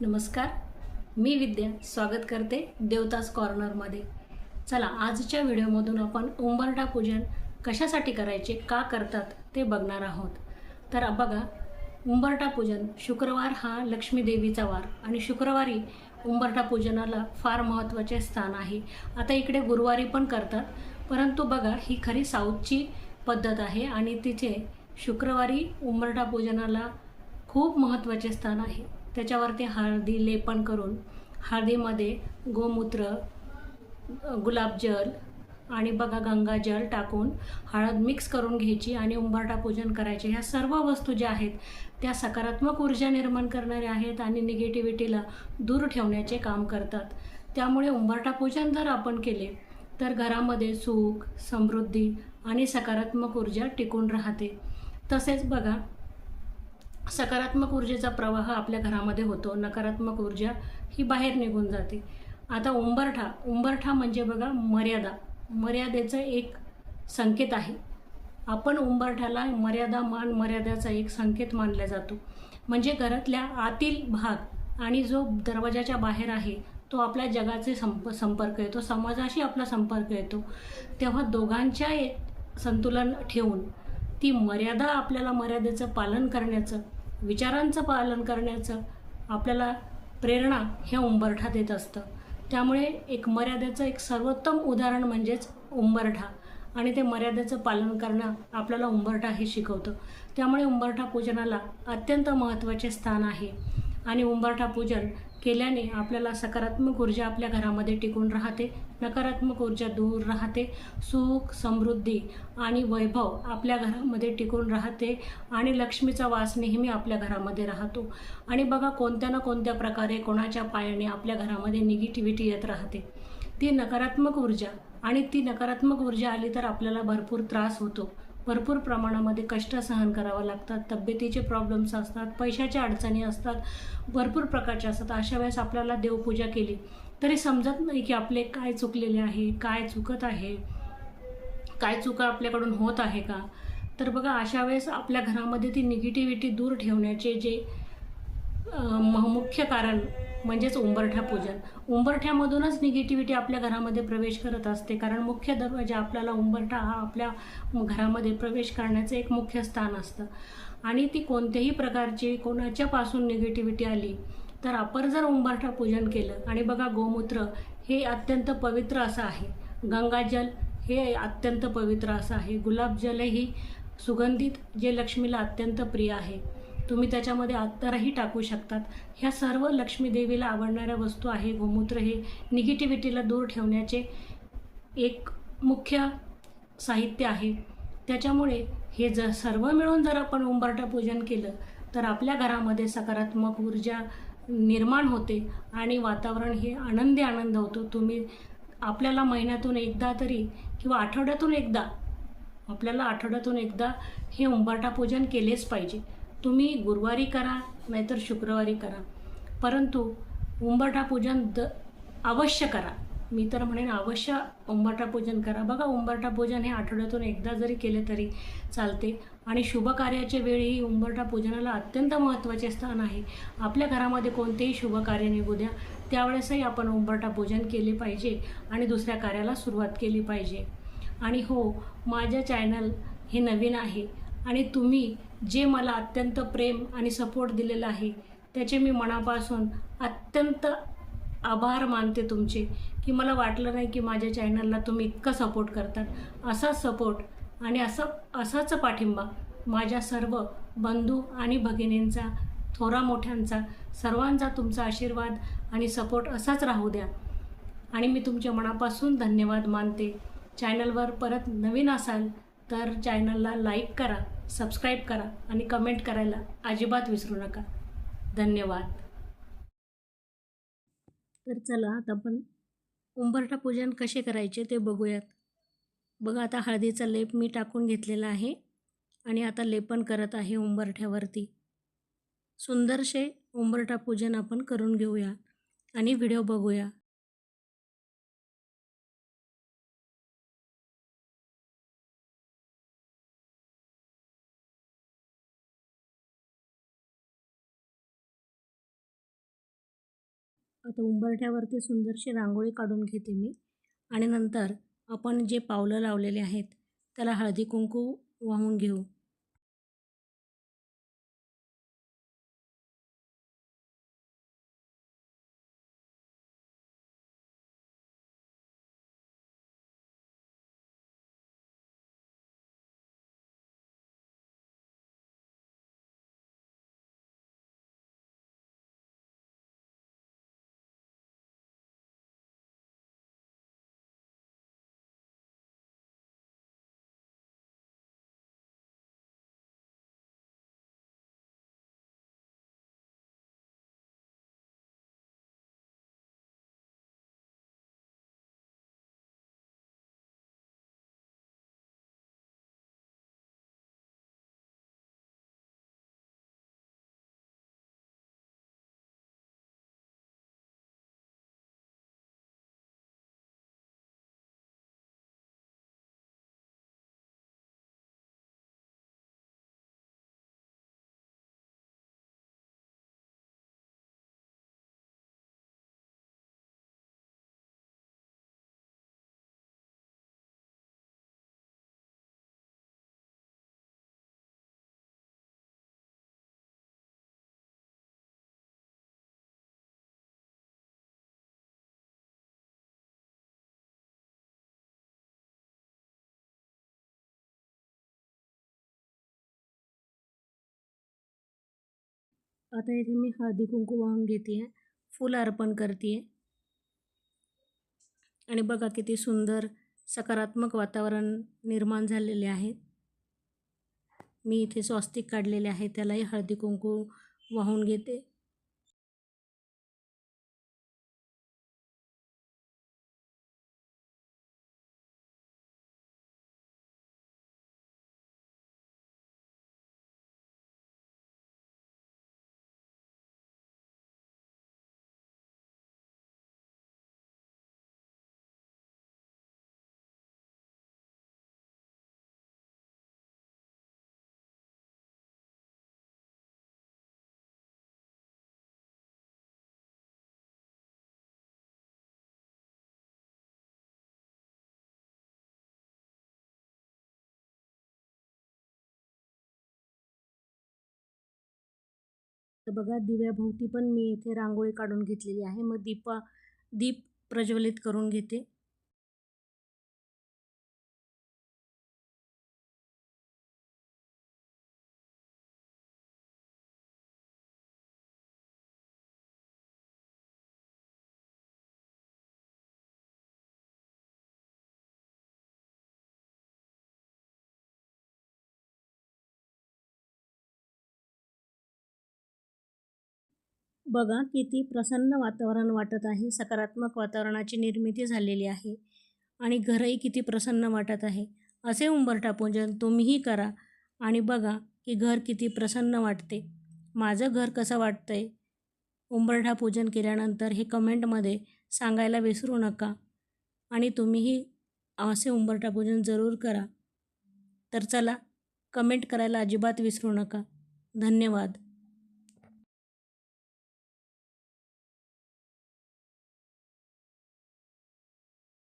नमस्कार. मी विद्या स्वागत करते देवतास कॉर्नरमध्ये चला आजच्या व्हिडिओमधून आपण उंबरठा पूजन कशासाठी करायचे का करतात ते बघणार आहोत. तर बघा उंबरठा पूजन शुक्रवार हा लक्ष्मी देवीचा वार आणि शुक्रवारी उंबरठा पूजनाला फार महत्त्वाचे स्थान आहे. आता इकडे गुरुवारी पण करतात परंतु बघा ही खरी साऊथची पद्धत आहे आणि तिचे शुक्रवारी उंबरठा पूजनाला खूप महत्त्वाचे स्थान आहे. त्याच्यावरती हळदी लेपन करून हळदीमध्ये गोमूत्र गुलाबजल आणि बघा गंगाजल टाकून हळद मिक्स करून घ्यायची आणि उंबरटा पूजन करायचे. ह्या सर्व वस्तू ज्या आहेत त्या सकारात्मक ऊर्जा निर्माण करणाऱ्या आहेत आणि निगेटिव्हिटीला दूर ठेवण्याचे काम करतात. त्यामुळे उंबरटा पूजन जर आपण केले तर घरामध्ये सुख समृद्धी आणि सकारात्मक ऊर्जा टिकून राहते. तसेच बघा सकारात्मक ऊर्जेचा प्रवाह आपल्या घरामध्ये होतो नकारात्मक ऊर्जा ही बाहेर निघून जाते. आता उंबरठा उंबरठा म्हणजे बघा मर्यादा. मर्यादेचं एक संकेत आहे. आपण उंबरठ्याला मर्यादा मान मर्यादाचा एक संकेत मानला जातो. म्हणजे घरातल्या आतील भाग आणि जो दरवाजाच्या बाहेर आहे तो आपल्या जगाचे संप संपर्क येतो समाजाशी आपला संपर्क येतो. तेव्हा दोघांच्या संतुलन ठेवून ती मर्यादा आपल्याला मर्यादेचं पालन करण्याचं विचारांचं पालन करण्याचं आपल्याला प्रेरणा ह्या उंबरठा देत असतं. त्यामुळे एक मर्यादेचं एक सर्वोत्तम उदाहरण म्हणजेच उंबरठा आणि ते मर्यादेचं पालन करणं आपल्याला उंबरठा हे शिकवतं. त्यामुळे उंबरठा पूजनाला अत्यंत महत्त्वाचे स्थान आहे. आणि उंबरठा पूजन केल्याने आपल्याला सकारात्मक ऊर्जा आपल्या घरामध्ये टिकून राहते नकारात्मक ऊर्जा दूर राहते सुख समृद्धी आणि वैभव आपल्या घरामध्ये टिकून राहते आणि लक्ष्मीचा वास नेहमी आपल्या घरामध्ये राहतो. आणि बघा कोणत्या ना कोणत्या प्रकारे कोणाच्या पायाने आपल्या घरामध्ये निगेटिव्हिटी येत राहते. ती नकारात्मक ऊर्जा आणि ती नकारात्मक ऊर्जा आली तर आपल्याला भरपूर त्रास होतो. भरपूर प्रमाणामध्ये कष्ट सहन करावं लागतात तब्येतीचे प्रॉब्लेम्स असतात पैशाच्या अडचणी असतात भरपूर प्रकारच्या असतात. अशा वेळेस आपल्याला देवपूजा केली तरी समजत नाही की आपले काय चुकलेले आहे काय चुकत आहे काय चुका आपल्याकडून होत आहे का? तर बघा अशा वेळेस आपल्या घरामध्ये ती निगेटिव्हिटी दूर ठेवण्याचे जे मुख्य कारण म्हणजेच उंबरठा पूजन. उंबरठ्यामधूनच निगेटिव्हिटी आपल्या घरामध्ये प्रवेश करत असते. कारण मुख्य दरवाजा आपल्याला उंबरठा हा आपल्या घरामध्ये प्रवेश करण्याचं एक मुख्य स्थान असतं. आणि ती कोणत्याही प्रकारची कोणाच्यापासून निगेटिव्हिटी आली तर आपण जर उंबरठा पूजन केलं आणि बघा गोमूत्र हे अत्यंत पवित्र असं आहे. गंगाजल हे अत्यंत पवित्र असं आहे. गुलाबजलही सुगंधित जे लक्ष्मीला अत्यंत प्रिय आहे. तुम्ही त्याच्यामध्ये अत्तरही टाकू शकतात. ह्या सर्व लक्ष्मी देवीला आवडणाऱ्या वस्तू आहे गोमूत्र. हे निगेटिव्हिटीला दूर ठेवण्याचे एक मुख्य साहित्य आहे. त्याच्यामुळे हे जर सर्व मिळून जर आपण उंबरठा पूजन केलं तर आपल्या घरामध्ये सकारात्मक ऊर्जा निर्माण होते आणि वातावरण हे आनंदी आनंद होतो. तुम्ही आपल्याला महिन्यातून एकदा तरी किंवा आठवड्यातून एकदा आपल्याला आठवड्यातून एकदा हे उंबरटा पूजन केलेच पाहिजे. तुम्ही गुरुवारी करा नाहीतर शुक्रवारी करा. परंतु उंबरठा पूजन द अवश्य करा. मी तर म्हणेन अवश्य उंबरठा पूजन करा. बघा उंबरठा पूजन हे आठवड्यातून एकदा जरी केले तरी चालते. आणि शुभ कार्याच्या वेळी उंबरठा पूजनाला अत्यंत महत्त्वाचे स्थान आहे. आपल्या घरामध्ये कोणतेही शुभ कार्य निघू द्या. त्यावेळेसही आपण उंबरठा पूजन केले पाहिजे आणि दुसऱ्या कार्याला सुरुवात केली पाहिजे. आणि हो माझ्या चॅनल हे नवीन आहे. आणि तुम्ही जे मला अत्यंत प्रेम आणि सपोर्ट दिलेला आहे त्याचे मी मनापासून अत्यंत आभार मानते तुमचे की मला वाटलं नाही की माझ्या चॅनलला तुम्ही इतकं सपोर्ट करतात. असाच सपोर्ट आणि असं असाच पाठिंबा माझ्या सर्व बंधू आणि भगिनींचा थोरा मोठ्यांचा सर्वांचा तुमचा आशीर्वाद आणि सपोर्ट असाच राहू द्या. आणि मी तुमच्या मनापासून धन्यवाद मानते. चॅनलवर परत नवीन असाल तर चॅनलला लाईक करा. सबस्क्राईब करा आणि कमेंट करायला अजिबात विसरू नका. धन्यवाद. तर चला आता आपण उंबरठा पूजन कसे करायचे ते बघूयात. बघा आता हळदीचा लेप मी टाकून घेतलेला आहे आणि आता लेपन करत आहे उंबरठ्यावरती. सुंदरसे उंबरठा पूजन आपण करून घेऊया आणि व्हिडिओ बघूया. आता उंबरठ्यावरती सुंदरशी रांगोळी काढून घेते मी. आणि नंतर आपण जे पावलं लावलेले आहेत त्याला हळदी कुंकू वाहून घेऊ. आता इथे मी हळदी कुंकू वाहून घेते आहे फुलं अर्पण करते आहे आणि बघा किती सुंदर सकारात्मक वातावरण निर्माण झालेले आहे. मी इथे स्वस्तिक काढलेले आहे. त्यालाही हळदी कुंकू वाहून घेते. तर बघा दिव्याभोवती पण मी इथे रांगोळी काढून घेतलेली आहे. मग दीपा दीप प्रज्वलित करून घेते. बघा किती प्रसन्न वातावरण वाटत आहे सकारात्मक वातावरणाची निर्मिती झालेली आहे आणि घरही किती प्रसन्न वाटत आहे. असे उंबरठा पूजन तुम्हीही करा आणि बघा की घर किती प्रसन्न वाटते. माझं घर कसं वाटतं आहे उंबरठा पूजन केल्यानंतर हे कमेंटमध्ये सांगायला विसरू नका आणि तुम्हीही असे उंबरठा पूजन जरूर करा. तर चला कमेंट करायला अजिबात विसरू नका. धन्यवाद.